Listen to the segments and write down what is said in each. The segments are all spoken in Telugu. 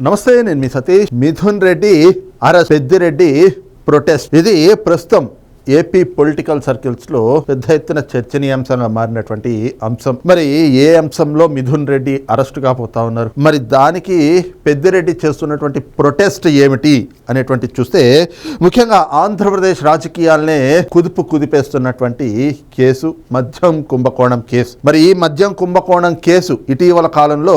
నమస్తే నేను మీ సతీష్ మిథున్ రెడ్డి ఆర్ఎస్ పెద్దిరెడ్డి ప్రొటెస్ట్. ఇది ప్రస్తుతం ఏపీ పొలిటికల్ సర్కిల్స్లో పెద్ద ఎత్తున చర్చనీయాంశంగా మారినటువంటి అంశం. మరి ఏ అంశంలో మిథున్ రెడ్డి అరెస్ట్ కాపోతా ఉన్నారు? మరి దానికి పెద్దిరెడ్డి చేస్తున్నటువంటి ప్రొటెస్ట్ ఏమిటి అనేటువంటి చూస్తే ముఖ్యంగా ఆంధ్రప్రదేశ్ రాజకీయాలనే కుదుపు కుదిపేస్తున్నటువంటి కేసు మద్యం కుంభకోణం కేసు. మరి ఈ మద్యం కుంభకోణం కేసు ఇటీవల కాలంలో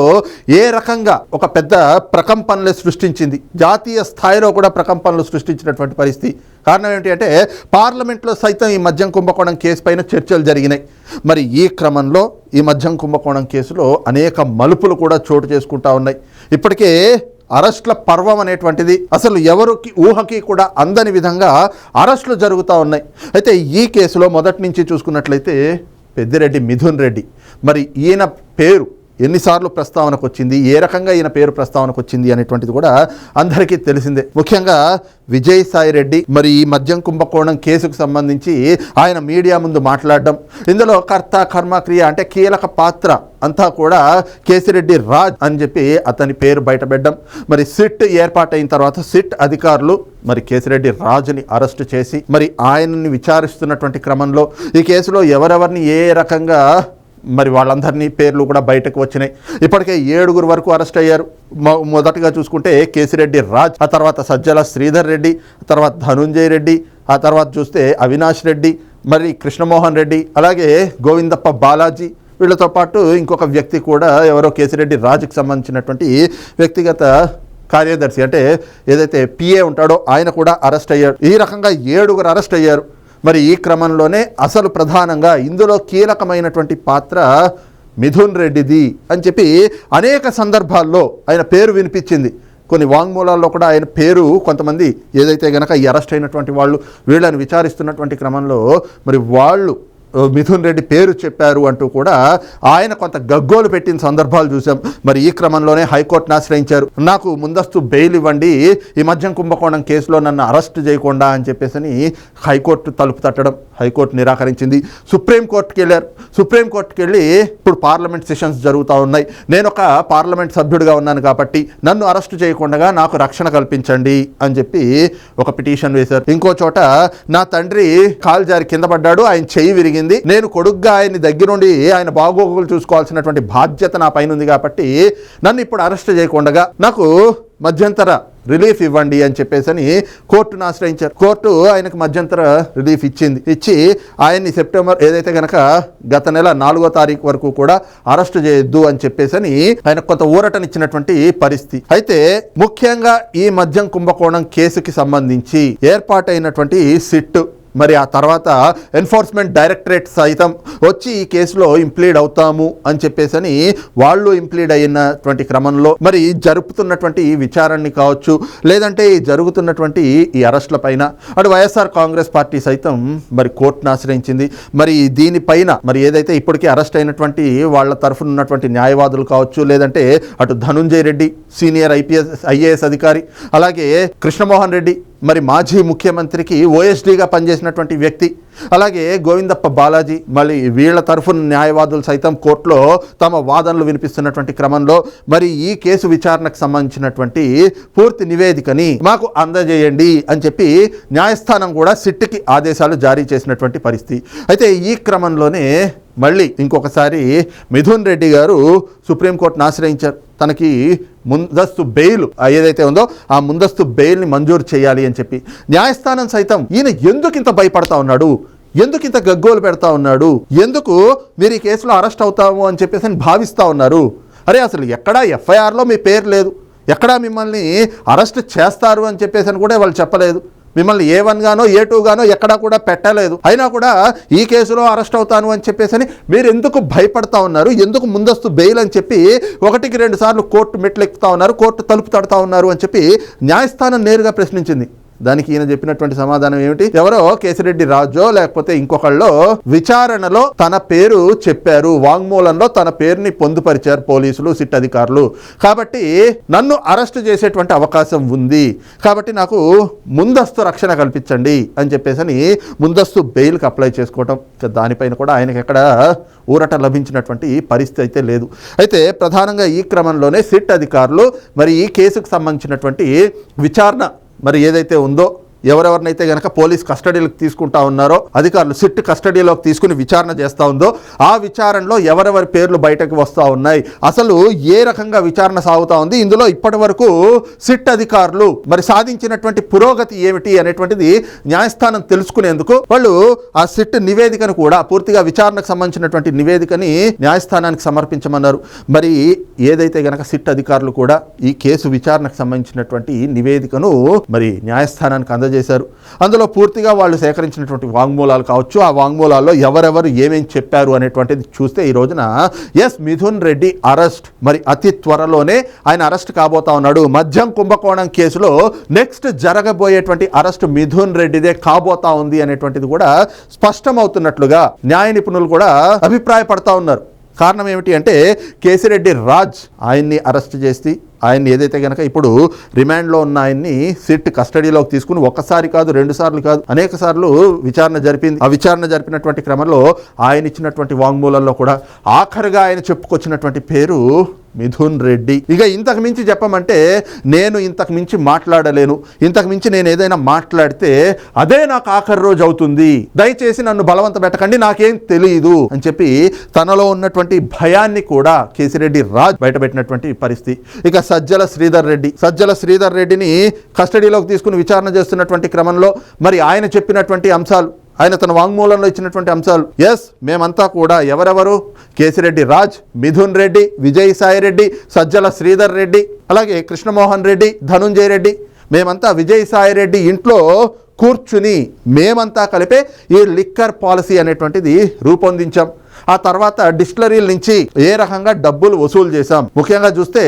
ఏ రకంగా ఒక పెద్ద ప్రకంపనలు సృష్టించింది? జాతీయ స్థాయిలో కూడా ప్రకంపనలు సృష్టించినటువంటి పరిస్థితి కారణం ఏంటి అంటే పార్లమెంట్లో సైతం ఈ మద్యం కుంభకోణం కేసు పైన చర్చలు జరిగినాయి. మరి ఈ క్రమంలో ఈ మద్యం కుంభకోణం కేసులో అనేక మలుపులు కూడా చోటు చేసుకుంటా ఉన్నాయి. ఇప్పటికే అరెస్ట్ల పర్వం అనేటువంటిది అసలు ఎవరికి ఊహకి కూడా అందని విధంగా అరెస్టులు జరుగుతూ ఉన్నాయి. అయితే ఈ కేసులో మొదటి నుంచి చూసుకున్నట్లయితే పెద్దిరెడ్డి మిథున్ రెడ్డి. మరి ఈయన పేరు ఎన్నిసార్లు ప్రస్తావనకు వచ్చింది ఏ రకంగా ఈయన పేరు ప్రస్తావనకు వచ్చింది అనేటువంటిది కూడా అందరికీ తెలిసిందే. ముఖ్యంగా విజయసాయి రెడ్డి మరి ఈ మద్యం కుంభకోణం కేసుకు సంబంధించి ఆయన మీడియా ముందు మాట్లాడడం ఇందులో కర్త కర్మక్రియ అంటే కీలక పాత్ర అంతా కూడా కేసిరెడ్డి రాజ్ అని చెప్పి అతని పేరు బయటపెట్టడం మరి సిట్ ఏర్పాటైన తర్వాత సిట్ అధికారులు మరి కేసిరెడ్డి రాజుని అరెస్ట్ చేసి మరి ఆయనని విచారిస్తున్నటువంటి క్రమంలో ఈ కేసులో ఎవరెవరిని ఏ రకంగా మరి వాళ్ళందరినీ పేర్లు కూడా బయటకు వచ్చినాయి. ఇప్పటికే ఏడుగురు వరకు అరెస్ట్ అయ్యారు. మొ- మొదటగా చూసుకుంటే కేసిరెడ్డి రాజ్ ఆ తర్వాత సజ్జల శ్రీధర్ రెడ్డి ఆ తర్వాత ధనుంజయ్ రెడ్డి ఆ తర్వాత చూస్తే అవినాష్ రెడ్డి మరి కృష్ణమోహన్ రెడ్డి అలాగే గోవిందప్ప బాలాజీ. వీళ్ళతో పాటు ఇంకొక వ్యక్తి కూడా ఎవరో కేసిరెడ్డి రాజుకి సంబంధించినటువంటి వ్యక్తిగత కార్యదర్శి అంటే ఏదైతే పిఏ ఉంటాడో ఆయన కూడా అరెస్ట్ అయ్యాడు ఈ రకంగా ఏడుగురు అరెస్ట్ అయ్యారు. మరి ఈ క్రమంలోనే అసలు ప్రధానంగా ఇందులో కీలకమైనటువంటి పాత్ర మిథున్ రెడ్డిది అని చెప్పి అనేక సందర్భాల్లో ఆయన పేరు వినిపించింది. కొన్ని వాంగ్మూలాల్లో కూడా ఆయన పేరు కొంతమంది ఏదైతే గనక ఈ అరెస్ట్ అయినటువంటి వాళ్ళు వీళ్ళని విచారిస్తున్నటువంటి క్రమంలో మరి వాళ్ళు మిథున్ రెడ్డి పేరు చెప్పారు అంటూ కూడా ఆయన కొంత గగ్గోలు పెట్టిన సందర్భాలు చూసాం. మరి ఈ క్రమంలోనే హైకోర్టును ఆశ్రయించారు. నాకు ముందస్తు బెయిల్ ఇవ్వండి. ఈ మధ్యం కుంభకోణం కేసులో నన్ను అరెస్ట్ చేయకుండా అని చెప్పేసి హైకోర్టు తలుపు తట్టడం హైకోర్టు నిరాకరించింది. సుప్రీంకోర్టుకి వెళ్ళారు. సుప్రీంకోర్టుకి వెళ్ళి ఇప్పుడు పార్లమెంట్ సెషన్స్ జరుగుతూ ఉన్నాయి. నేను ఒక పార్లమెంట్ సభ్యుడిగా ఉన్నాను కాబట్టి నన్ను అరెస్ట్ చేయకుండా నాకు రక్షణ కల్పించండి అని చెప్పి ఒక పిటిషన్ వేశారు. ఇంకో చోట నా తండ్రి కాలు జారి కింద పడ్డాడు. ఆయన చెయ్యి విరిగి జరిగింది. నేను కొడుగ్గా ఆయన్ని దగ్గరుండి ఆయన బాగోగులు చూసుకోవాల్సినటువంటి బాధ్యత నా పైన ఉంది కాబట్టి నన్ను ఇప్పుడు అరెస్ట్ చేయకుండా నాకు మధ్యంతర రిలీఫ్ ఇవ్వండి అని చెప్పేసి అని కోర్టును ఆశ్రయించారు కోర్టు ఆయనకు మధ్యంతర రిలీఫ్ ఇచ్చింది. ఇచ్చి ఆయన్ని సెప్టెంబర్ ఏదైతే కనుక గత నెల నాలుగో తారీఖు వరకు కూడా అరెస్ట్ చేయొద్దు అని చెప్పేసి అని ఆయన కొంత ఊరటనిచ్చినటువంటి పరిస్థితి. అయితే ముఖ్యంగా ఈ మద్యం కుంభకోణం కేసుకి సంబంధించి ఏర్పాటైనటువంటి సిట్ మరి ఆ తర్వాత ఎన్ఫోర్స్మెంట్ డైరెక్టరేట్ సైతం వచ్చి ఈ కేసులో ఇంప్లీడ్ అవుతాము అని చెప్పేసి వాళ్ళు ఇంప్లీడ్ అయినటువంటి క్రమంలో మరి జరుపుతున్నటువంటి విచారణని కావచ్చు లేదంటే ఈ జరుగుతున్నటువంటి ఈ అరెస్టుల పైన అటు వైఎస్ఆర్ కాంగ్రెస్ పార్టీ సైతం మరి కోర్టును ఆశ్రయించింది. మరి దీనిపైన మరి ఏదైతే ఇప్పటికీ అరెస్ట్ అయినటువంటి వాళ్ళ తరఫున ఉన్నటువంటి న్యాయవాదులు కావచ్చు లేదంటే అటు Dhanunjay Reddy senior IPS IAS అధికారి అలాగే కృష్ణమోహన్ రెడ్డి మరి మాజీ ముఖ్యమంత్రికి ఓఎస్డీగా పనిచేసినటువంటి వ్యక్తి అలాగే గోవిందప్ప బాలాజీ మళ్ళీ వీళ్ళ తరఫున న్యాయవాదులు సైతం కోర్టులో తమ వాదనలు వినిపిస్తున్నటువంటి క్రమంలో మరి ఈ కేసు విచారణకు సంబంధించినటువంటి పూర్తి నివేదికని మాకు అందజేయండి అని చెప్పి న్యాయస్థానం కూడా సిట్కి ఆదేశాలు జారీ చేసినటువంటి పరిస్థితి. అయితే ఈ క్రమంలోనే మళ్ళీ ఇంకొకసారి మిథున్ రెడ్డి గారు సుప్రీంకోర్టును ఆశ్రయించారు. తనకి ముందస్తు బెయిల్ ఏదైతే ఉందో ఆ ముందస్తు బెయిల్ని మంజూరు చేయాలి అని చెప్పి. న్యాయస్థానం సైతం ఈయన ఎందుకు ఇంత భయపడతా ఉన్నాడు? ఎందుకు ఇంత గగ్గోలు పెడతా ఉన్నాడు? ఎందుకు మీరు ఈ కేసులో అరెస్ట్ అవుతాము అని చెప్పేసి అని భావిస్తూ ఉన్నారు? అరే అసలు ఎక్కడా ఎఫ్ఐఆర్లో మీ పేరు లేదు. ఎక్కడా మిమ్మల్ని అరెస్ట్ చేస్తారు అని చెప్పేసి అని కూడా వాళ్ళు చెప్పలేదు. మిమ్మల్ని ఏ వన్ గానో ఏ టూ గానో ఎక్కడా కూడా పెట్టలేదు. అయినా కూడా ఈ కేసులో అరెస్ట్ అవుతాను అని చెప్పేసి మీరు ఎందుకు భయపడతా ఉన్నారు? ఎందుకు ముందస్తు బెయిల్ అని చెప్పి ఒకటికి రెండు సార్లు కోర్టు మెట్లు ఎక్కుతా ఉన్నారు కోర్టు తలుపు తడతా ఉన్నారు అని చెప్పి న్యాయస్థానం నేరుగా ప్రశ్నించింది. దానికి ఈయన చెప్పినటువంటి సమాధానం ఏమిటి? ఎవరో కేసిరెడ్డి రాజో లేకపోతే ఇంకొకళ్ళో విచారణలో తన పేరు చెప్పారు. వాంగ్మూలంలో తన పేరుని పొందుపరిచారు పోలీసులు సిట్ అధికారులు. కాబట్టి నన్ను అరెస్ట్ చేసేటువంటి అవకాశం ఉంది. కాబట్టి నాకు ముందస్తు రక్షణ కల్పించండి అని చెప్పేసి అని ముందస్తు బెయిల్కి అప్లై చేసుకోవటం దానిపైన కూడా ఆయనకి ఎక్కడ ఊరట లభించినటువంటి పరిస్థితి అయితే లేదు. అయితే ప్రధానంగా ఈ క్రమంలోనే సిట్ అధికారులు మరి ఈ కేసుకు సంబంధించినటువంటి విచారణ మరి ఏదైతే ఉందో ఎవరెవరినైతే గనక పోలీస్ కస్టడీలోకి తీసుకుంటా ఉన్నారో అధికారులు సిట్ కస్టడీలోకి తీసుకుని విచారణ చేస్తూ ఉందో ఆ విచారణలో ఎవరెవరి పేర్లు బయటకు వస్తూ ఉన్నాయి అసలు ఏ రకంగా విచారణ సాగుతూ ఉంది ఇందులో ఇప్పటి వరకు సిట్ అధికారులు మరి సాధించినటువంటి పురోగతి ఏమిటి అనేటువంటిది న్యాయస్థానం తెలుసుకునేందుకు వాళ్ళు ఆ సిట్ నివేదికను కూడా పూర్తిగా విచారణకు సంబంధించినటువంటి నివేదికని న్యాయస్థానానికి సమర్పించమన్నారు. మరి ఏదైతే గనక సిట్ అధికారులు కూడా ఈ కేసు విచారణకు సంబంధించినటువంటి నివేదికను మరి న్యాయస్థానానికి అందజేశారు. అందులో పూర్తిగా వాళ్ళు సేకరించినటువంటి వాంగ్మూలాలు కావచ్చు ఆ వాంగ్మూలాల్లో ఎవరెవరు ఏమేం చెప్పారు అనేటువంటిది చూస్తే ఈ రోజున ఎస్ మిథున్ రెడ్డి అరెస్ట్. మరి అతి త్వరలోనే ఆయన అరెస్ట్ కాబోతా ఉన్నాడు. మద్యం కుంభకోణం కేసులో నెక్స్ట్ జరగబోయేటువంటి అరెస్ట్ మిథున్ రెడ్డిదే కాబోతా ఉంది అనేటువంటిది కూడా స్పష్టమవుతున్నట్లుగా న్యాయ నిపుణులు కూడా అభిప్రాయపడతా ఉన్నారు. కారణం ఏమిటి అంటే కేసిరెడ్డి రాజ్ ఆయన్ని అరెస్ట్ చేసి ఆయన్ని ఏదైతే కనుక ఇప్పుడు రిమాండ్లో ఉన్న ఆయన్ని సిట్ కస్టడీలోకి తీసుకుని ఒక్కసారి కాదు రెండు సార్లు కాదు అనేక సార్లు విచారణ జరిపింది. ఆ విచారణ జరిపినటువంటి క్రమంలో ఆయన ఇచ్చినటువంటి వాంగ్మూలంలో కూడా ఆఖరిగా ఆయన చెప్పుకొచ్చినటువంటి పేరు మిథున్ రెడ్డి. ఇక ఇంతకు మించి చెప్పమంటే నేను ఇంతకు మించి మాట్లాడలేను. ఇంతకు మించి నేను ఏదైనా మాట్లాడితే అదే నాకు ఆఖరి రోజు అవుతుంది. దయచేసి నన్ను బలవంత పెట్టకండి నాకేం తెలియదు అని చెప్పి తనలో ఉన్నటువంటి భయాన్ని కూడా కేసిరెడ్డి రాజ్ బయటపెట్టినటువంటి పరిస్థితి. ఇక సజ్జల శ్రీధర్ రెడ్డి. సజ్జల శ్రీధర్ రెడ్డిని కస్టడీలోకి తీసుకుని విచారణ చేస్తున్నటువంటి క్రమంలో మరి ఆయన చెప్పినటువంటి అంశాలు ఆయన తన వాంగ్మూలంలో ఇచ్చినటువంటి అంశాలు. ఎస్ మేమంతా కూడా ఎవరెవరు? కేసిరెడ్డి రాజ్ మిథున్ రెడ్డి విజయసాయి రెడ్డి సజ్జల శ్రీధర్ రెడ్డి అలాగే కృష్ణమోహన్ రెడ్డి ధనుంజయ రెడ్డి. మేమంతా విజయసాయి రెడ్డి ఇంట్లో కూర్చుని మేమంతా కలిపే ఈ లిక్కర్ పాలసీ అనేటువంటిది రూపొందించాం. ఆ తర్వాత డిస్టిలరీల నుంచి ఏ రకంగా డబ్బులు వసూలు చేశాం? ముఖ్యంగా చూస్తే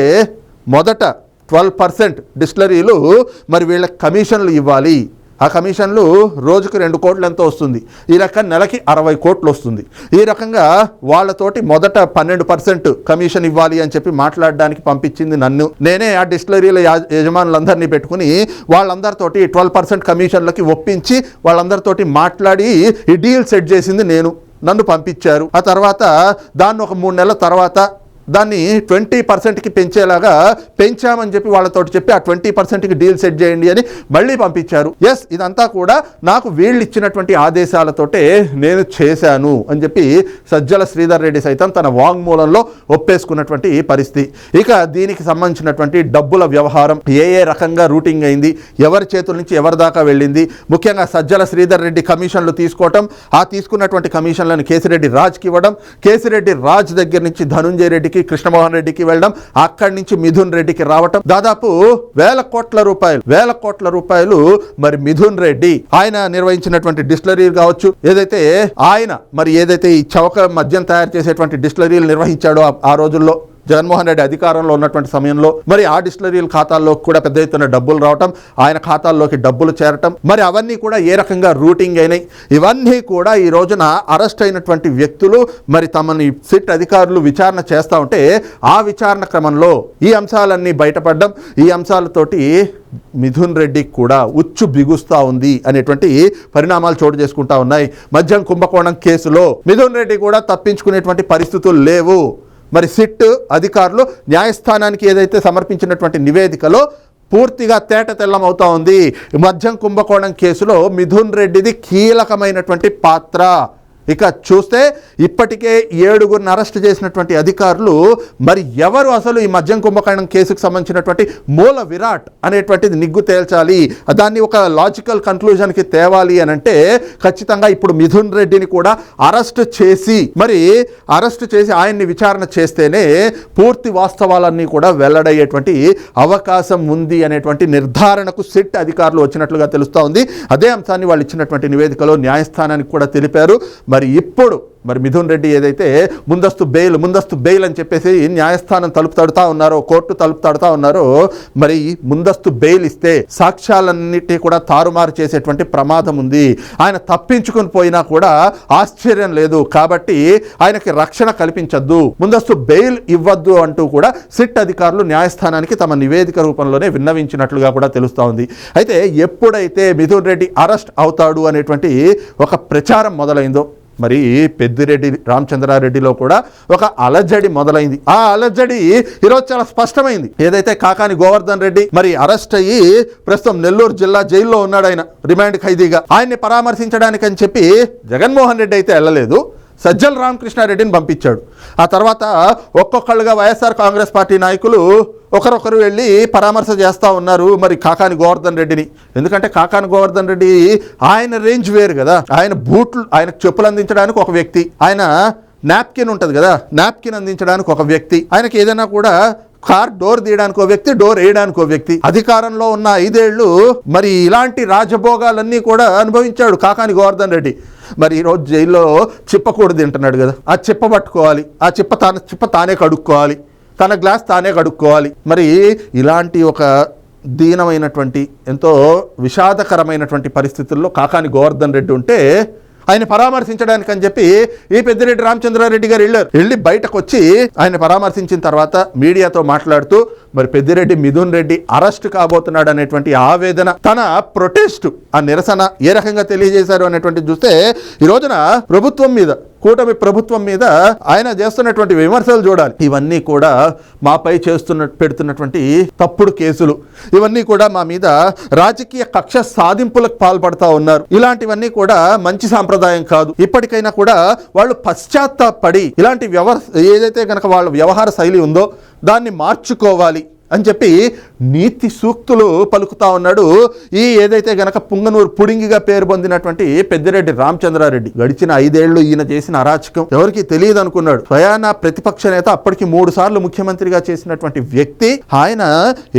మొదట ట్వెల్వ్ పర్సెంట్ డిస్టిలరీలు మరి వీళ్ళకి కమిషన్లు ఇవ్వాలి. ఆ కమిషన్లు రోజుకు రెండు కోట్లు ఎంతో వస్తుంది. ఈ రకంగా నెలకి అరవై కోట్లు వస్తుంది. ఈ రకంగా వాళ్ళతోటి మొదట పన్నెండు పర్సెంట్ కమిషన్ ఇవ్వాలి అని చెప్పి మాట్లాడడానికి పంపించింది నన్ను. నేనే ఆ డిస్టిలరీల యజమానులందరినీ పెట్టుకుని వాళ్ళందరితోటి ట్వెల్వ్ పర్సెంట్ కమిషన్లకి ఒప్పించి వాళ్ళందరితోటి మాట్లాడి ఈ డీల్ సెట్ చేసింది నేను. నన్ను పంపించారు. ఆ తర్వాత దాన్ని ఒక మూడు నెలల తర్వాత దాన్ని ట్వంటీ పర్సెంట్కి పెంచేలాగా పెంచామని చెప్పి వాళ్ళతోటి చెప్పి ఆ ట్వంటీ పర్సెంట్కి డీల్ సెట్ చేయండి అని మళ్ళీ పంపించారు. ఎస్ ఇదంతా కూడా నాకు వీళ్ళు ఇచ్చినటువంటి ఆదేశాలతోటే నేను చేశాను అని చెప్పి సజ్జల శ్రీధర్ రెడ్డి సైతం తన వాంగ్మూలంలో ఒప్పేసుకున్నటువంటి పరిస్థితి. ఇక దీనికి సంబంధించినటువంటి డబ్బుల వ్యవహారం ఏ ఏ రకంగా రూటింగ్ అయింది ఎవరి చేతుల నుంచి ఎవరి దాకా వెళ్ళింది ముఖ్యంగా సజ్జల శ్రీధర్ రెడ్డి కమిషన్లు తీసుకోవటం ఆ తీసుకున్నటువంటి కమిషన్లను కేసిరెడ్డి రాజ్కి ఇవ్వడం కేసిరెడ్డి రాజ్ దగ్గర నుంచి ధనుంజయ రెడ్డికి కృష్ణమోహన్ రెడ్డికి వెళ్ళడం అక్కడి నుంచి మిథున్ రెడ్డికి రావటం. దాదాపు వేల కోట్ల రూపాయలు వేల కోట్ల రూపాయలు మరి మిథున్ రెడ్డి ఆయన నిర్వహించినటువంటి డిస్టిలరీ కావచ్చు ఏదైతే ఆయన మరి ఏదైతే ఈ చౌక మద్యం తయారు చేసేటువంటి డిస్టిలరీలు నిర్వహించాడో ఆ- ఆ రోజుల్లో. జగన్మోహన్ రెడ్డి అధికారంలో ఉన్నటువంటి సమయంలో మరి ఆ డిస్టిలరీల ఖాతాల్లో కూడా పెద్ద ఎత్తున డబ్బులు రావటం ఆయన ఖాతాల్లోకి డబ్బులు చేరటం మరి అవన్నీ కూడా ఏ రకంగా రూటింగ్ అయినాయి? ఇవన్నీ కూడా ఈ రోజున అరెస్ట్ అయినటువంటి వ్యక్తులు మరి తమని సిట్ అధికారులు విచారణ చేస్తూ ఉంటే ఆ విచారణ క్రమంలో ఈ అంశాలన్నీ బయటపడడం ఈ అంశాలతోటి మిథున్ రెడ్డి కూడా ఉచ్చు బిగుస్తూ ఉంది అనేటువంటి పరిణామాలు చోటు చేసుకుంటా ఉన్నాయి. మద్యం కుంభకోణం కేసులో మిథున్ రెడ్డి కూడా తప్పించుకునేటువంటి పరిస్థితులు లేవు. మరి సిట్ అధికారులు న్యాయస్థానానికి ఏదైతే సమర్పించినటువంటి నివేదికలో పూర్తిగా తేట తెల్లమవుతా ఉంది. మద్యం కుంభకోణం కేసులో మిథున్ రెడ్డిది కీలకమైనటువంటి పాత్ర. ఇక చూస్తే ఇప్పటికే ఏడుగురిని అరెస్ట్ చేసినటువంటి అధికారులు మరి ఎవరు అసలు ఈ మద్యం కుంభకర్ణం కేసుకు సంబంధించినటువంటి మూల విరాట్ అనేటువంటిది నిగ్గు తేల్చాలి? దాన్ని ఒక లాజికల్ కన్క్లూజన్కి తేవాలి అని అంటే ఖచ్చితంగా ఇప్పుడు మిథున్ రెడ్డిని కూడా అరెస్ట్ చేసి మరి అరెస్ట్ చేసి ఆయన్ని విచారణ చేస్తేనే పూర్తి వాస్తవాలన్నీ కూడా వెల్లడయ్యేటువంటి అవకాశం ఉంది అనేటువంటి నిర్ధారణకు సిట్ అధికారులు వచ్చినట్లుగా తెలుస్తూ ఉంది అదే అంశాన్ని వాళ్ళు ఇచ్చినటువంటి నివేదికలో న్యాయస్థానానికి కూడా తెలిపారు. మరి ఇప్పుడు మరి మిథున్ రెడ్డి ఏదైతే ముందస్తు బెయిల్ ముందస్తు బెయిల్ అని చెప్పేసి న్యాయస్థానం తలుపు తడుతా ఉన్నారో కోర్టు తలుపు తడుతా ఉన్నారో మరి ముందస్తు బెయిల్ ఇస్తే సాక్ష్యాలన్నిటి కూడా తారుమారు చేసేటువంటి ప్రమాదం ఉంది. ఆయన తప్పించుకొని పోయినా కూడా ఆశ్చర్యం లేదు. కాబట్టి ఆయనకి రక్షణ కల్పించద్దు. ముందస్తు బెయిల్ ఇవ్వద్దు అంటూ కూడా సిట్ అధికారులు న్యాయస్థానానికి తమ నివేదిక రూపంలోనే విన్నవించినట్లుగా కూడా తెలుస్తూ ఉంది. అయితే ఎప్పుడైతే మిథున్ రెడ్డి అరెస్ట్ అవుతాడు అనేటువంటి ఒక ప్రచారం మొదలైందో మరి పెద్దిరెడ్డి రామచంద్రారెడ్డిలో కూడా ఒక అలజడి మొదలైంది. ఆ అలజడి ఈరోజు చాలా స్పష్టమైంది. ఏదైతే కాకాని గోవర్ధన్ రెడ్డి మరి అరెస్ట్ అయ్యి ప్రస్తుతం నెల్లూరు జిల్లా జైల్లో ఉన్నాడు ఆయన రిమాండ్ ఖైదీగా. ఆయన్ని పరామర్శించడానికి అని చెప్పి జగన్మోహన్ రెడ్డి అయితే వెళ్ళలేదు. సజ్జల రామకృష్ణారెడ్డిని పంపించాడు. ఆ తర్వాత ఒక్కొక్కళ్ళుగా వైఎస్ఆర్ కాంగ్రెస్ పార్టీ నాయకులు ఒకరొకరు వెళ్ళి పరామర్శ చేస్తూ ఉన్నారు మరి కాకాని గోవర్ధన్ రెడ్డిని. ఎందుకంటే కాకాని గోవర్ధన్ రెడ్డి ఆయన రేంజ్ వేరు కదా. ఆయన బూట్లు ఆయన చెప్పులు అందించడానికి ఒక వ్యక్తి. ఆయన నాప్కిన్ ఉంటుంది కదా నాప్కిన్ అందించడానికి ఒక వ్యక్తి. ఆయనకి ఏదైనా కూడా కార్ డోర్ తీయడానికి ఒక వ్యక్తి డోర్ వేయడానికి ఒక వ్యక్తి. అధికారంలో ఉన్న ఐదేళ్ళు మరి ఇలాంటి రాజభోగాలన్నీ కూడా అనుభవించాడు కాకాని గోవర్ధన్ రెడ్డి. మరి ఈరోజు జైల్లో చిప్పకూడదు తింటున్నాడు కదా. ఆ చిప్ప పట్టుకోవాలి. ఆ చిప్ప తాను చిప్ప తానే కడుక్కోవాలి. తన గ్లాస్ తానే కడుక్కోవాలి. మరి ఇలాంటి ఒక దీనమైనటువంటి ఎంతో విషాదకరమైనటువంటి పరిస్థితుల్లో కాకాని గోవర్ధన్ రెడ్డి ఉంటే ఆయన పరామర్శించడానికి అని చెప్పి ఈ పెద్దిరెడ్డి రామచంద్రారెడ్డి గారు వెళ్ళారు. వెళ్ళి బయటకు వచ్చి ఆయన పరామర్శించిన తర్వాత మీడియాతో మాట్లాడుతూ మరి పెద్దిరెడ్డి మిథున్ రెడ్డి అరెస్ట్ కాబోతున్నాడు అనేటువంటి ఆవేదన తన ప్రొటెస్ట్ ఆ నిరసన ఏ రకంగా తెలియజేశారు అనేటువంటి చూస్తే ఈ రోజున ప్రభుత్వం మీద కూటమి ప్రభుత్వం మీద ఆయన చేస్తున్నటువంటి విమర్శలు చూడాలి. ఇవన్నీ కూడా మాపై చేస్తున్న పెడుతున్నటువంటి తప్పుడు కేసులు. ఇవన్నీ కూడా మా మీద రాజకీయ కక్ష సాధింపులకు పాల్పడతా ఉన్నారు. ఇలాంటివన్నీ కూడా మంచి సాంప్రదాయం కాదు. ఇప్పటికైనా కూడా వాళ్ళు పశ్చాత్తాపడి ఇలాంటి వ్యవహార ఏదైతే కనుక వాళ్ళ వ్యవహార శైలి ఉందో దాన్ని మార్చుకోవాలి అని చెప్పి నీతి సూక్తులు పలుకుతా ఉన్నాడు. ఈ ఏదైతే గనక పుంగనూరు పుడింగిగా పేరు పొందినటువంటి పెద్దిరెడ్డి రామచంద్రారెడ్డి గడిచిన ఐదేళ్ళు ఈయన చేసిన అరాచకం ఎవరికి తెలియదు అనుకున్నాడు స్వయాన ప్రతిపక్ష నేత అప్పటికి మూడు సార్లు ముఖ్యమంత్రిగా చేసినటువంటి వ్యక్తి ఆయన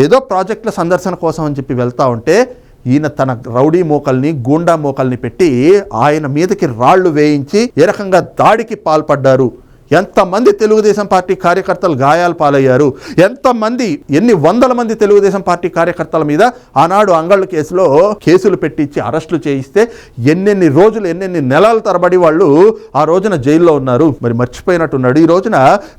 ఏదో ప్రాజెక్టుల సందర్శన కోసం అని చెప్పి వెళ్తా ఉంటే ఈయన తన రౌడీ మోకల్ని గూండా మోకల్ని పెట్టి ఆయన మీదకి రాళ్ళు వేయించి ఏ రకంగా దాడికి పాల్పడ్డారు? ఎంతమంది తెలుగుదేశం పార్టీ కార్యకర్తలు గాయాలు పాలయ్యారు? ఎంతమంది ఎన్ని వందల మంది తెలుగుదేశం పార్టీ కార్యకర్తల మీద ఆనాడు అంగళ్ళ కేసులో కేసులు పెట్టించి అరెస్టులు చేయిస్తే ఎన్నెన్ని రోజులు ఎన్నెన్ని నెలల తరబడి వాళ్ళు ఆ రోజున జైల్లో ఉన్నారు. మరి మర్చిపోయినట్టున్నాడు. ఈ రోజున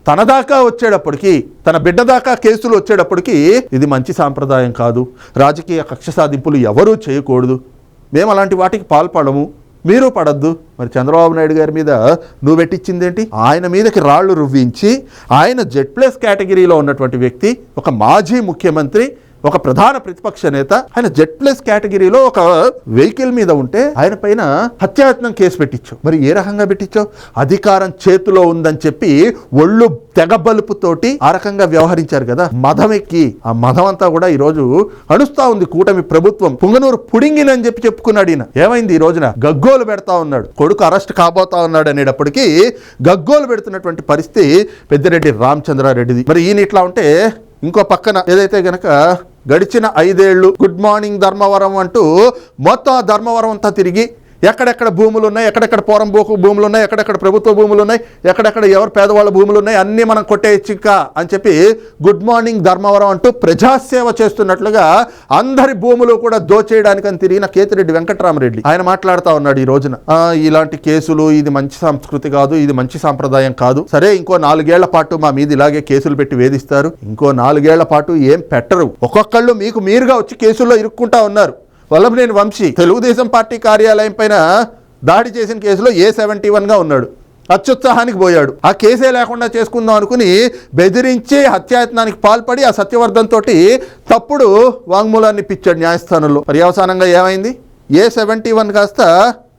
తన దాకా వచ్చేటప్పటికి తన బిడ్డ దాకా కేసులు వచ్చేటప్పటికి ఇది మంచి సాంప్రదాయం కాదు. రాజకీయ కక్ష సాధింపులు ఎవరూ చేయకూడదు. మేము అలాంటి వాటికి పాల్పడము. మీరు పడద్దు. మరి చంద్రబాబు నాయుడు గారి మీద నువ్వు పెట్టించిందేంటి ఆయన మీదకి రాళ్ళు రువ్వించి ఆయన జెడ్ ప్లస్ కేటగిరీలో ఉన్నటువంటి వ్యక్తి ఒక మాజీ ముఖ్యమంత్రి ఒక ప్రధాన ప్రతిపక్ష నేత ఆయన జెట్లెస్ ప్లస్ కేటగిరీలో ఒక వెహికల్ మీద ఉంటే ఆయన పైన హత్యాయత్నం కేసు పెట్టించు మరి ఏ రకంగా పెట్టించో అధికారం చేతిలో ఉందని చెప్పి ఒళ్ళు తెగబలుపుతోటి ఆ రకంగా వ్యవహరించారు కదా. మదం ఎక్కి ఆ మదం అంతా కూడా ఈ రోజు అడుస్తా ఉంది కూటమి ప్రభుత్వం. పుంగనూరు పుడింగినని చెప్పి చెప్పుకున్నాడు ఈయన. ఏమైంది ఈ రోజున? గగ్గోలు పెడతా ఉన్నాడు. కొడుకు అరెస్ట్ కాబోతా ఉన్నాడు అనేటప్పటికీ గగ్గోలు పెడుతున్నటువంటి పరిస్థితి పెద్దిరెడ్డి రామచంద్రారెడ్డిది. మరి ఈయన ఇట్లా ఉంటే ఇంకో పక్కన ఏదైతే గనక గడిచిన ఐదేళ్ళు గుడ్ మార్నింగ్ ధర్మవరం అంటూ మొత్తం ఆ ధర్మవరం అంతా తిరిగి ఎక్కడెక్కడ భూములు ఉన్నాయి ఎక్కడెక్కడ పోరం భూ- భూములు ఉన్నాయి ఎక్కడెక్కడ ప్రభుత్వ భూములు ఉన్నాయి ఎక్కడెక్కడ ఎవరు పేదవాళ్ళ భూములు ఉన్నాయి అన్నీ మనం కొట్టేయచ్చు ఇంకా అని చెప్పి గుడ్ మార్నింగ్ ధర్మవరం అంటూ ప్రజాసేవ చేస్తున్నట్లుగా అందరి భూములు కూడా దోచేయడానికి అని తిరిగిన కేతిరెడ్డి వెంకటరామరెడ్డి. ఆయన మాట్లాడుతూ ఉన్నాడు ఈ రోజున. ఇలాంటి కేసులు ఇది మంచి సంస్కృతి కాదు ఇది మంచి సాంప్రదాయం కాదు. సరే ఇంకో నాలుగేళ్ళ పాటు మా మీద ఇలాగే కేసులు పెట్టి వేధిస్తారు. ఇంకో నాలుగేళ్ళ పాటు ఏం పెట్టరు. ఒక్కొక్కళ్ళు మీకు మీరుగా వచ్చి కేసుల్లో ఇరుక్కుంటా ఉన్నారు. వల్లభనేని వంశీ తెలుగుదేశం పార్టీ కార్యాలయం పైన దాడి చేసిన కేసులో ఏ సెవెంటీ వన్గా ఉన్నాడు. అత్యుత్సాహానికి పోయాడు. ఆ కేసే లేకుండా చేసుకుందాం అనుకుని బెదిరించి హత్యాయత్నానికి పాల్పడి ఆ సత్యవర్ధన్ తోటి తప్పుడు వాంగ్మూలాన్ని ఇప్పించాడు న్యాయస్థానంలో. పర్యవసానంగా ఏమైంది? ఏ సెవెంటీ వన్ కాస్త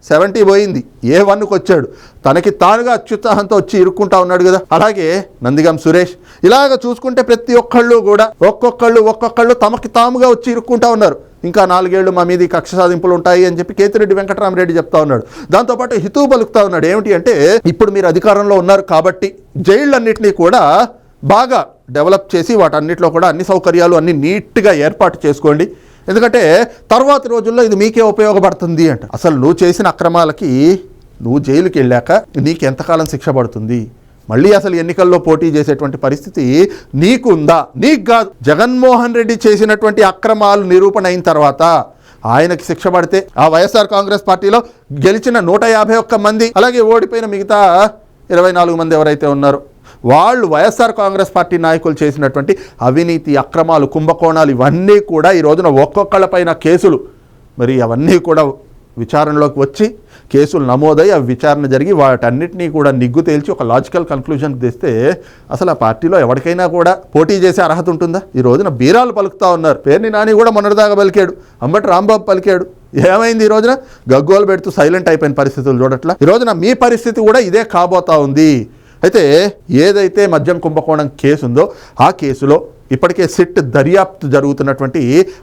సెవెంటీ పోయింది. ఏ వన్కి వచ్చాడు తనకి తానుగా అత్యుత్సాహంతో వచ్చి ఇరుక్కుంటా ఉన్నాడు కదా. అలాగే నందిగం సురేష్ ఇలాగ చూసుకుంటే ప్రతి ఒక్కళ్ళు కూడా ఒక్కొక్కళ్ళు ఒక్కొక్కళ్ళు తమకి తాముగా వచ్చి ఇరుక్కుంటా ఉన్నారు. ఇంకా నాలుగేళ్ళు మా మీద కక్ష సాధింపులు ఉంటాయి అని చెప్పి కేతిరెడ్డి వెంకటరామరెడ్డి చెప్తా ఉన్నాడు. దాంతోపాటు హితూ పలుకుతా ఉన్నాడు. ఏమిటి అంటే ఇప్పుడు మీరు అధికారంలో ఉన్నారు కాబట్టి జైళ్ళన్నింటినీ కూడా బాగా డెవలప్ చేసి వాటన్నిటిలో కూడా అన్ని సౌకర్యాలు అన్ని నీట్గా ఏర్పాటు చేసుకోండి. ఎందుకంటే తర్వాతి రోజుల్లో ఇది మీకే ఉపయోగపడుతుంది అంట. అసలు నువ్వు చేసిన అక్రమాలకి నువ్వు జైలుకి వెళ్ళాక నీకు ఎంతకాలం శిక్ష పడుతుంది? మళ్ళీ అసలు ఎన్నికల్లో పోటీ చేసేటువంటి పరిస్థితి నీకుందా? నీకు కాదు. జగన్మోహన్ రెడ్డి చేసినటువంటి అక్రమాలు నిరూపణ అయిన తర్వాత ఆయనకి శిక్ష పడితే ఆ వైఎస్ఆర్ కాంగ్రెస్ పార్టీలో గెలిచిన నూట యాభై ఒక్క మంది అలాగే ఓడిపోయిన మిగతా ఇరవై నాలుగు మంది ఎవరైతే ఉన్నారో వాళ్ళు వైఎస్ఆర్ కాంగ్రెస్ పార్టీ నాయకులు చేసినటువంటి అవినీతి అక్రమాలు కుంభకోణాలు ఇవన్నీ కూడా ఈ రోజున ఒక్కొక్కళ్ళపైన కేసులు. మరి అవన్నీ కూడా విచారణలోకి వచ్చి కేసులు నమోదై అవి విచారణ జరిగి వాటన్నిటినీ కూడా నిగ్గు తేల్చి ఒక లాజికల్ కన్క్లూజన్ తెస్తే అసలు ఆ పార్టీలో ఎవరికైనా కూడా పోటీ చేసే అర్హత ఉంటుందా? ఈ రోజున బీరాలు పలుకుతా ఉన్నారు. పేర్ని నాని కూడా మొన్నటిదాకా పలికాడు. అంబటి రాంబాబు పలికాడు. ఏమైంది ఈ రోజున? గగ్గోలు పెడుతూ సైలెంట్ అయిపోయిన పరిస్థితులు చూడట్లా? ఈ రోజున మీ పరిస్థితి కూడా ఇదే కాబోతా ఉంది. అయితే ఏదైతే మద్యం కుంభకోణం కేసు ఉందో ఆ కేసులో ఇప్పటికే సిట్ దర్యాప్తు జరుగుతున్నటువంటి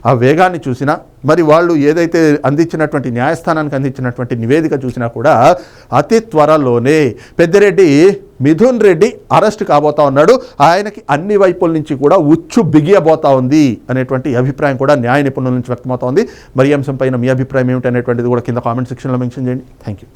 ఆ వేగాన్ని చూసినా మరి వాళ్ళు ఏదైతే అందించినటువంటి న్యాయస్థానానికి అందించినటువంటి నివేదిక చూసినా కూడా అతి త్వరలోనే పెద్దిరెడ్డి మిథున్ రెడ్డి అరెస్ట్ కాబోతా ఉన్నాడు. ఆయనకి అన్ని వైపుల నుంచి కూడా ఉచ్చు బిగియబోతా ఉంది అనేటువంటి అభిప్రాయం కూడా న్యాయ నిపుణుల నుంచి వ్యక్తమవుతా ఉంది. మరి అంశంపైన అంశం పైన మీ అభిప్రాయం ఏమిటి అనేటువంటిది కూడా కింద కామెంట్ సెక్షన్లో మెన్షన్ చేయండి. Thank you